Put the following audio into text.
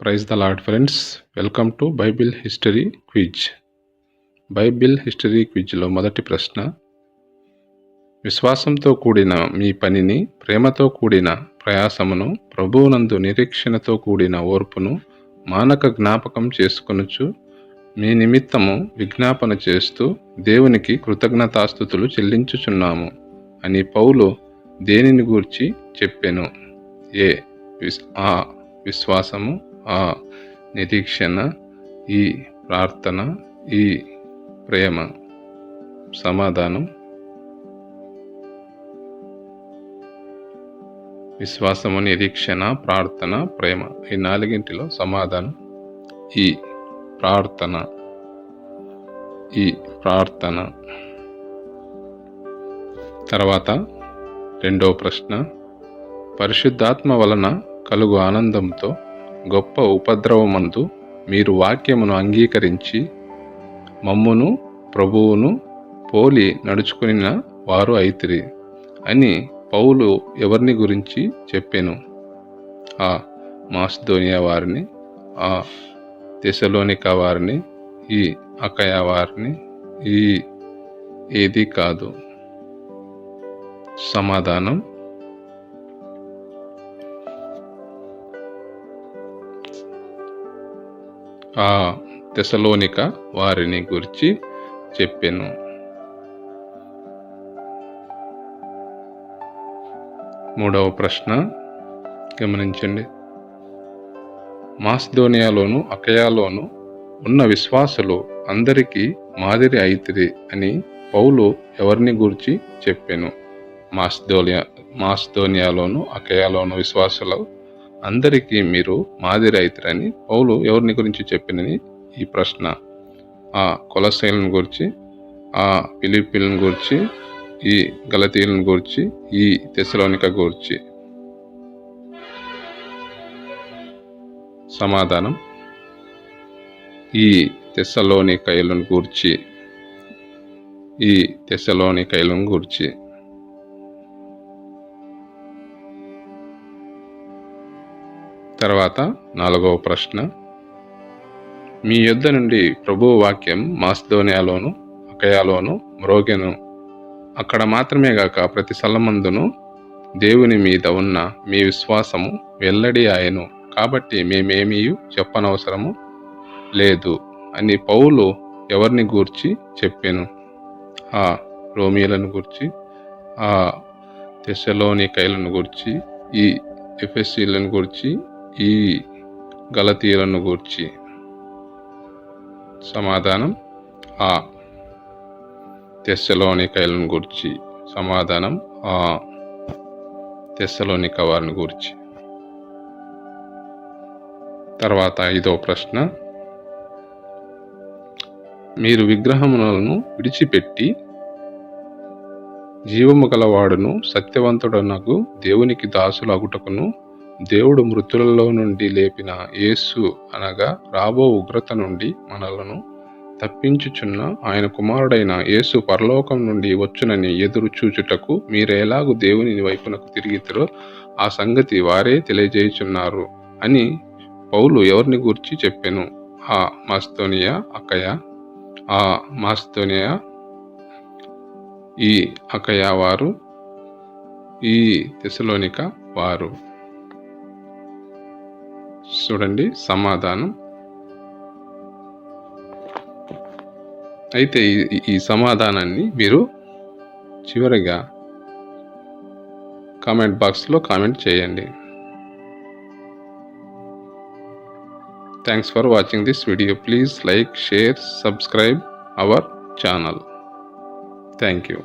Praise the Lord friends. Welcome to Bible history quiz. Bible history క్విజ్లో మొదటి ప్రశ్న. విశ్వాసంతో కూడిన మీ పనిని ప్రేమతో కూడిన ప్రయాసమును ప్రభువునందు నిరీక్షణతో కూడిన ఓర్పును మానక జ్ఞాపకం చేసుకొనుచు మీ నిమిత్తము విజ్ఞాపన చేస్తూ దేవునికి కృతజ్ఞతాస్థుతులు చెల్లించుచున్నాము అని పౌలు దేనిని గూర్చి చెప్పెను? ఏ విస్ ఆ విశ్వాసము ఆ నిరీక్షణ ఈ ప్రార్థన ఈ ప్రేమ సమాధానం విశ్వాసము నిరీక్షణ ప్రార్థన ప్రేమ ఈ నాలుగింటిలో సమాధానం. ఈ ప్రార్థన ఈ ప్రార్థన. తర్వాత రెండో ప్రశ్న పరిశుద్ధాత్మ వలన కలుగు ఆనందంతో గొప్ప ఉపద్రవమందు మీరు వాక్యమును అంగీకరించి మమ్మును ప్రభువును పోలి నడుచుకుని వారు అయితిరి అని పౌలు ఎవరిని గురించి చెప్పాను. ఆ మాస్దోనియా వారిని ఆ దశలోనిక వారిని ఈ అకయ వారిని ఈ ఏది కాదు. సమాధానం ఆ తెసలోనిక వారిని గురించి చెప్పాను. మూడవ ప్రశ్న గమనించండి. మాస్దోనియాలోను అకయాలోను ఉన్న విశ్వాసులు అందరికీ మాదిరి అయితిరి అని పౌలు ఎవరిని గురించి చెప్పాను? మాస్దోనియా మాస్దోనియాలోను అకయాలోను విశ్వాసులు అందరికీ మీరు మాదిరి అవుతారని పౌలు ఎవరిని గురించి చెప్పినని ఈ ప్రశ్న. ఆ కొలశైలను గురించి ఆ పిలిపిలను గురించి ఈ గలతీలను గురించి ఈ తెసలోనిక గురించి. సమాధానం. ఈ తెస్సలోనికైలను గూర్చి ఈ తెస్సలోనికైలను గూర్చి. తర్వాత నాలుగవ ప్రశ్న. మీ యుద్ధ నుండి ప్రభు వాక్యం మాస్దోనియాలోను అకయాలోను మ్రోగెను. అక్కడ మాత్రమే గాక ప్రతి సలమందును దేవుని మీద ఉన్న మీ విశ్వాసము వెల్లడి ఆయను. కాబట్టి మేమేమీ చెప్పనవసరము లేదు అని పౌలు ఎవరిని గూర్చి చెప్పాను? ఆ రోమియలను గూర్చి ఆ తెసలోనికైలను గూర్చి ఈ ఎఫ్ఎస్సీలను గూర్చి ఈ గలతీలను గూర్చి. సమాధానం ఆ. తెస్సలోనికైలను గూర్చి. సమాధానం ఆ. తెస్సలోనిక వారిని గూర్చి. తర్వాత ఐదో ప్రశ్న. మీరు విగ్రహములను విడిచిపెట్టి జీవము గలవాడును సత్యవంతుడనకు దేవునికి దాసులు అగుటకును దేవుడు మృతులలో నుండి లేపిన యేసు అనగా రాబో ఉగ్రత నుండి మనలను తప్పించుచున్న ఆయన కుమారుడైన యేసు పరలోకం నుండి వచ్చునని ఎదురు చూచుటకు మీరేలాగు దేవుని వైపునకు తిరిగితరో ఆ సంగతి వారే తెలియజేయుచున్నారు అని పౌలు ఎవరిని గూర్చి చెప్పాను. ఆ మాస్తోనియా అక్కయ ఆ మాస్తోనియా ఈ అకయ వారు ఈ తెసలోనిక వారు. చూడండి సమాధానం. అయితే ఈ సమాధానాన్ని మీరు చివరిగా కామెంట్ బాక్స్లో కామెంట్ చేయండి. Thanks for watching this video please like share subscribe our channel thank you